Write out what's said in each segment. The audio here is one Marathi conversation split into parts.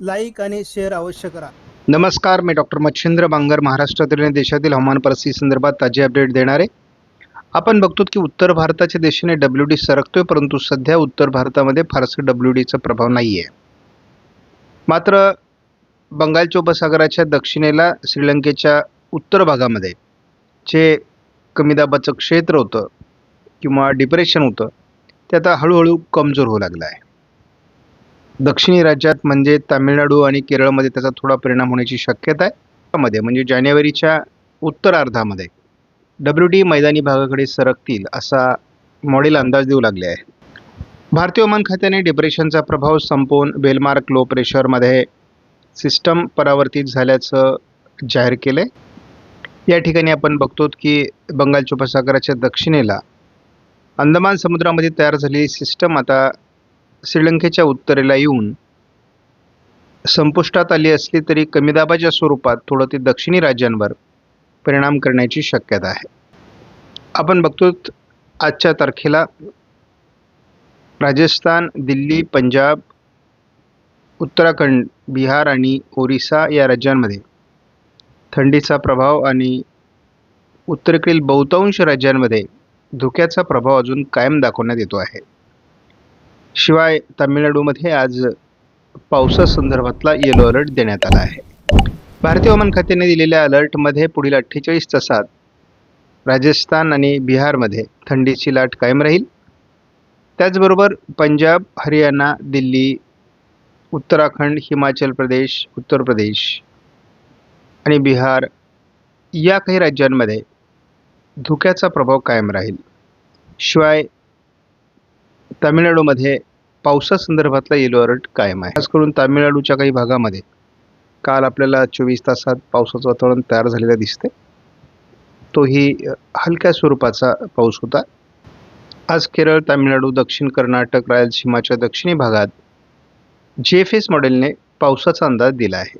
लाईक आणि शेअर अवश्य करा. नमस्कार मी डॉक्टर मच्छिंद्र बांगर महाराष्ट्रातील आणि देशातील हवामान परिस्थिती संदर्भात ताजी अपडेट देणारे. आपण बघतो की उत्तर भारताच्या दिशेने डब्ल्यू डी सरकतोय परंतु सध्या उत्तर भारतामध्ये फारसं डब्ल्यू डीचा प्रभाव नाही आहे मात्र बंगालच्या उपसागराच्या दक्षिणेला श्रीलंकेच्या उत्तर भागामध्ये जे कमी दाबाचं क्षेत्र होतं किंवा डिप्रेशन होतं ते आता हळूहळू कमजोर होऊ लागलं आहे. दक्षिणी राज्यात म्हणजे तामिळनाडू आणि केरळमध्ये त्याचा थोडा परिणाम होण्याची शक्यता आहे. मध्ये म्हणजे जानेवारीच्या उत्तरार्धामध्ये डब्ल्यू डी मैदानी भागाकडे सरकतील असा मॉडेल अंदाज देऊ लागले आहे. भारतीय हवामान खात्याने डिप्रेशनचा प्रभाव संपवून बेलमार्क लो प्रेशरमध्ये सिस्टम परावर्तित झाल्याचं जाहीर केलं आहे या ठिकाणी आपण बघतो की बंगालच्या उपसागराच्या दक्षिणेला अंदमान समुद्रामध्ये तयार झालेली सिस्टम आता श्रीलंकेच्या उत्तरेला येऊन संपुष्टात आली असली तरी कमी दाबाच्या स्वरूपात थोडं ते दक्षिणी राज्यांवर परिणाम करण्याची शक्यता आहे. आपण बघतो आजच्या तारखेला राजस्थान दिल्ली पंजाब उत्तराखंड बिहार आणि ओरिसा या राज्यांमध्ये थंडीचा प्रभाव आणि उत्तरेकडील बहुतांश राज्यांमध्ये धुक्याचा प्रभाव अजून कायम दाखवण्यात येतो आहे. शिवाय तामिळनाडूमध्ये आज पावसासंदर्भातला येलो अलर्ट देण्यात आला आहे. भारतीय हवामान खात्याने दिलेल्या अलर्टमध्ये पुढील अठ्ठेचाळीस तासात राजस्थान आणि बिहारमध्ये थंडीची लाट कायम राहील. त्याचबरोबर पंजाब हरियाणा दिल्ली उत्तराखंड हिमाचल प्रदेश उत्तर प्रदेश आणि बिहार या काही राज्यांमध्ये धुक्याचा प्रभाव कायम राहील. शिवाय तामिळनाडूमध्ये पावसासंदर्भातला येलो अलर्ट कायम आहे. खास करून तामिळनाडूच्या काही भागामध्ये काल आपल्याला चोवीस तासात पावसाचं वातावरण तयार झालेलं दिसते तोही हलक्या स्वरूपाचा पाऊस होता. आज केरळ तामिळनाडू दक्षिण कर्नाटक रायलसीमाच्या दक्षिणी भागात जे एफ एस मॉडेलने पावसाचा अंदाज दिला आहे.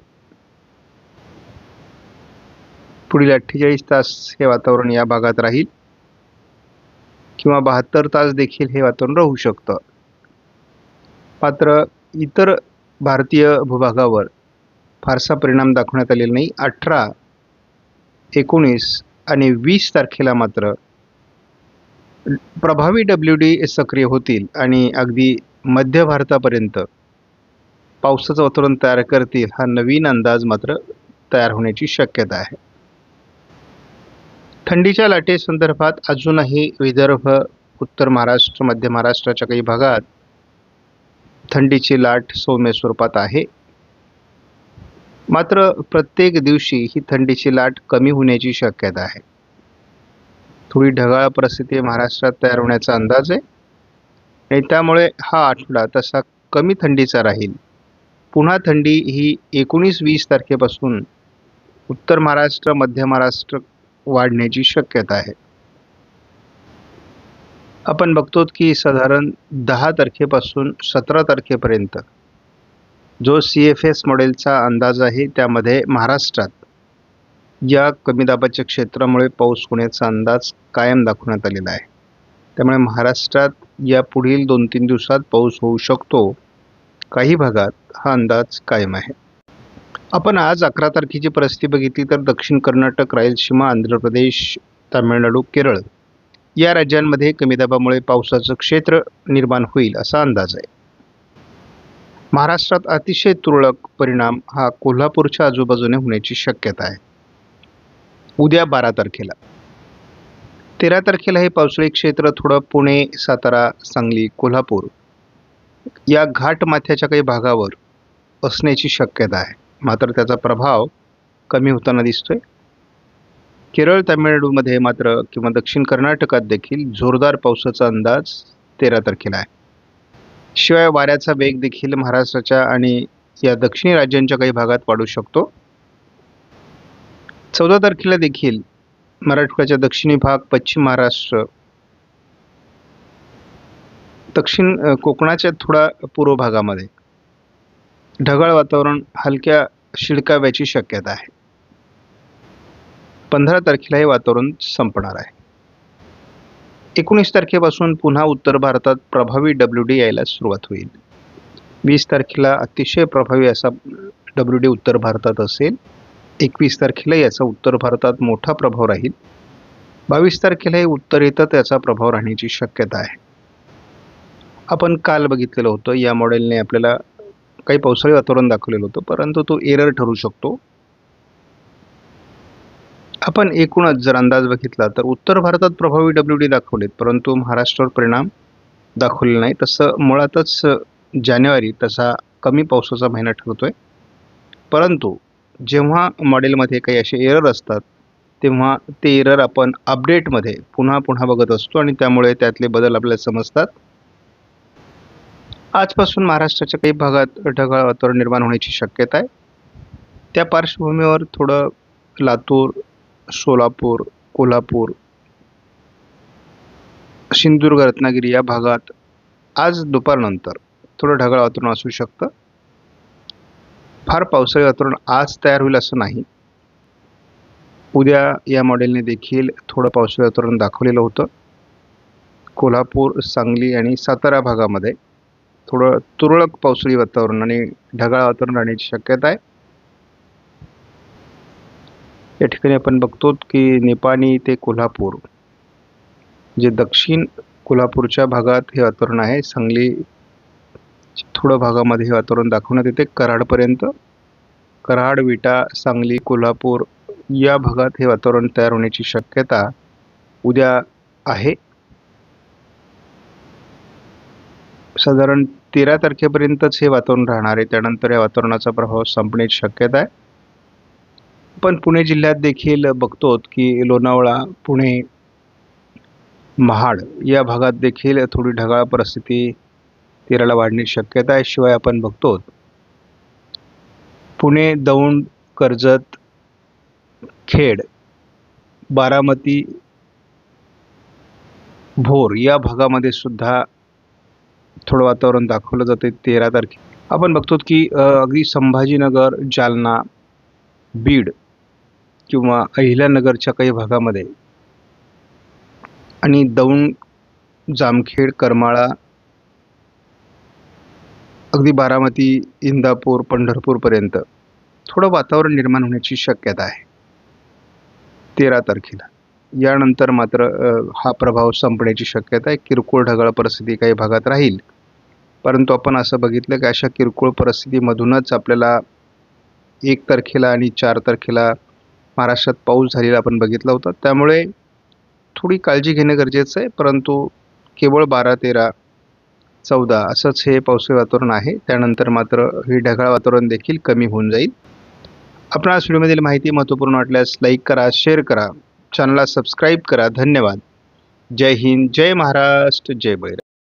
पुढील अठ्ठेचाळीस तास हे वातावरण या भागात राहील किंवा बहात्तर तास देखील हे वातावरण राहू शकतं. मात्र इतर भारतीय भूभागावर फारसा परिणाम दाखवण्यात आलेला नाही. अठरा एकोणीस आणि वीस तारखेला मात्र प्रभावी डब्ल्यू डी सक्रिय होतील आणि अगदी मध्य भारतापर्यंत पावसाचं वातावरण तयार करतील हा नवीन अंदाज मात्र तयार होण्याची शक्यता आहे. थंडीच्या लाटेसंदर्भात अजूनही विदर्भ उत्तर महाराष्ट्र मध्य महाराष्ट्राच्या काही भागात थंडीची लाट सौम्य स्वरूपात आहे. मात्र प्रत्येक दिवशी ही थंडीची लाट कमी होण्याची शक्यता आहे. थोडी ढगाळ परिस्थिती महाराष्ट्रात तयार होण्याचा अंदाज आहे. आणि त्यामुळे हा आठवडा तसा कमी थंडीचा राहील. पुन्हा थंडी ही एकोणीस वीस तारखेपासून उत्तर महाराष्ट्र मध्य महाराष्ट्र वाढण्याची शक्यता आहे. आपण बघतो की साधारण दहा तारखेपासून सतरा तारखेपर्यंत जो सी एफ एस मॉडेलचा अंदाज आहे त्यामध्ये महाराष्ट्रात या कमी दाबाच्या क्षेत्रामुळे पाऊस होण्याचा अंदाज कायम दाखवण्यात आलेला आहे. त्यामुळे महाराष्ट्रात या पुढील दोन तीन दिवसात पाऊस होऊ शकतो. काही भागात हा अंदाज कायम आहे. आपण आज अकरा तारखेची परिस्थिती बघितली तर दक्षिण कर्नाटक रायलसीमा आंध्र प्रदेश तामिळनाडू केरळ या राज्यांमध्ये कमी दाबामुळे पावसाचं क्षेत्र निर्माण होईल असा अंदाज आहे. महाराष्ट्रात अतिशय तुरळक परिणाम हा कोल्हापूरच्या आजूबाजूने होण्याची शक्यता आहे. उद्या बारा तारखेला. तेरा तारखेला हे पावसाळी क्षेत्र थोडं पुणे सातारा सांगली कोल्हापूर या घाट माथ्याच्या काही भागावर असण्याची शक्यता आहे. मात्र त्याचा प्रभाव कमी होताना दिसतोय. केरळ तामिळनाडूमध्ये मात्र किंवा दक्षिण कर्नाटकात देखील जोरदार पावसाचा अंदाज तेरा तारखेला आहे. शिवाय वाऱ्याचा वेग देखील महाराष्ट्राच्या आणि या दक्षिणी राज्यांच्या काही भागात वाढू शकतो. चौदा तारखेला देखील मराठवाड्याच्या दक्षिणी भाग पश्चिम महाराष्ट्र दक्षिण कोकणाच्या थोडा पूर्व भागामध्ये ढगाळ वातावरण हलक्या शिडकाव्याची शक्यता आहे. पंधरा तारखेला हे वातावरण संपणार आहे. एकोणीस तारखेपासून पुन्हा उत्तर भारतात प्रभावी डब्ल्यू डी यायला सुरुवात होईल. वीस तारखेला अतिशय प्रभावी असा डब्ल्यू डी उत्तर भारतात असेल. एकवीस तारखेला याचा उत्तर भारतात मोठा प्रभाव राहील. बावीस तारखेला हे उत्तर येतं त्याचा प्रभाव राहण्याची शक्यता आहे. आपण काल बघितलेलं होतं या मॉडेलने आपल्याला काही पावसाळी वातावरण दाखवलेलं होतं परंतु तो एरर ठरू शकतो. आपण एकूणच जर अंदाज बघितला तर उत्तर भारतात प्रभावी डब्ल्यू डी दाखवलेत परंतु महाराष्ट्रावर परिणाम दाखवले नाही. तसं मुळातच जानेवारी तसा कमी पावसाचा महिना ठरतोय. परंतु जेव्हा मॉडेलमध्ये काही असे एरर असतात तेव्हा ते एरर आपण अपडेटमध्ये पुन्हा पुन्हा बघत असतो आणि त्यामुळे त्यातले बदल आपल्याला समजतात. आजपासून महाराष्ट्राच्या काही भागात ढगाळ वातावरण निर्माण होण्याची शक्यता आहे. त्या पार्श्वभूमीवर थोडं लातूर सोलापूर कोल्हापूर सिंधुदुर्ग रत्नागिरी या भागात आज दुपारनंतर थोडं ढगाळ वातावरण असू शकतं. फार पावसाळी वातावरण आज तयार होईल असं नाही. उद्या या मॉडेलने देखील थोडं पावसाळी वातावरण दाखवलेलं होतं. कोल्हापूर सांगली आणि सातारा भागामध्ये थोडं तुरळक पावसाळी वातावरण आणि ढगाळ वातावरण राहण्याची शक्यता आहे. या ठिकाणी आपण बघतो की निपाणी ते कोल्हापूर जे दक्षिण कोल्हापूरच्या भागात हे वातावरण आहे. सांगली थोडं भागामध्ये हे वातावरण दाखवण्यात येते. कराडपर्यंत कराड विटा सांगली कोल्हापूर या भागात हे वातावरण तयार होण्याची शक्यता उद्या आहे. साधारण तेरा तारखेपर्यंतच हे वातावरण राहणार आहे. त्यानंतर या वातावरणाचा प्रभाव संपण्याची शक्यता आहे. पण पुणे जिल्ह्यात देखील बघतो की लोणावळा पुणे महाड या भागात देखील थोडी ढगाळ परिस्थिती तेराला वाढण्याची शक्यता आहे. शिवाय आपण बघतो पुणे दौंड कर्जत खेड बारामती भोर या भागामध्ये सुद्धा थोडं वातावरण दाखवलं जाते तेरा तारखे. आपण बघतो की अगदी संभाजीनगर जालना बीड किंवा अहिल्यानगरच्या काही भागामध्ये. आणि दौंड जामखेड करमाळा अगदी बारामती इंदापूर पंढरपूरपर्यंत थोडं वातावरण निर्माण होण्याची शक्यता आहे. तेरा तारखेला. यानंतर मात्र हा प्रभाव संपण्याची शक्यता आहे. किरकोळ ढगाळ परिस्थिती काही भागात राहील. परंतु आपण असं बघितलं की अशा किरकोळ परिस्थितीमधूनच आपल्याला एक तारखेला आणि चार तारखेला महाराष्ट्रात पाऊस झालेला आपण बघितला होता. त्यामुळे थोडी काळजी घेणं गरजेचं आहे परंतु केवळ बारा तेरा चौदा असंच हे पावसाळी वातावरण आहे. त्यानंतर मात्र हे ढगाळ वातावरण देखील कमी होऊन जाईल. आपणास व्हिडिओमधील माहिती महत्त्वपूर्ण वाटल्यास लाईक करा शेअर करा चॅनलला सबस्क्राईब करा. धन्यवाद. जय हिंद जय महाराष्ट्र जय बळीराम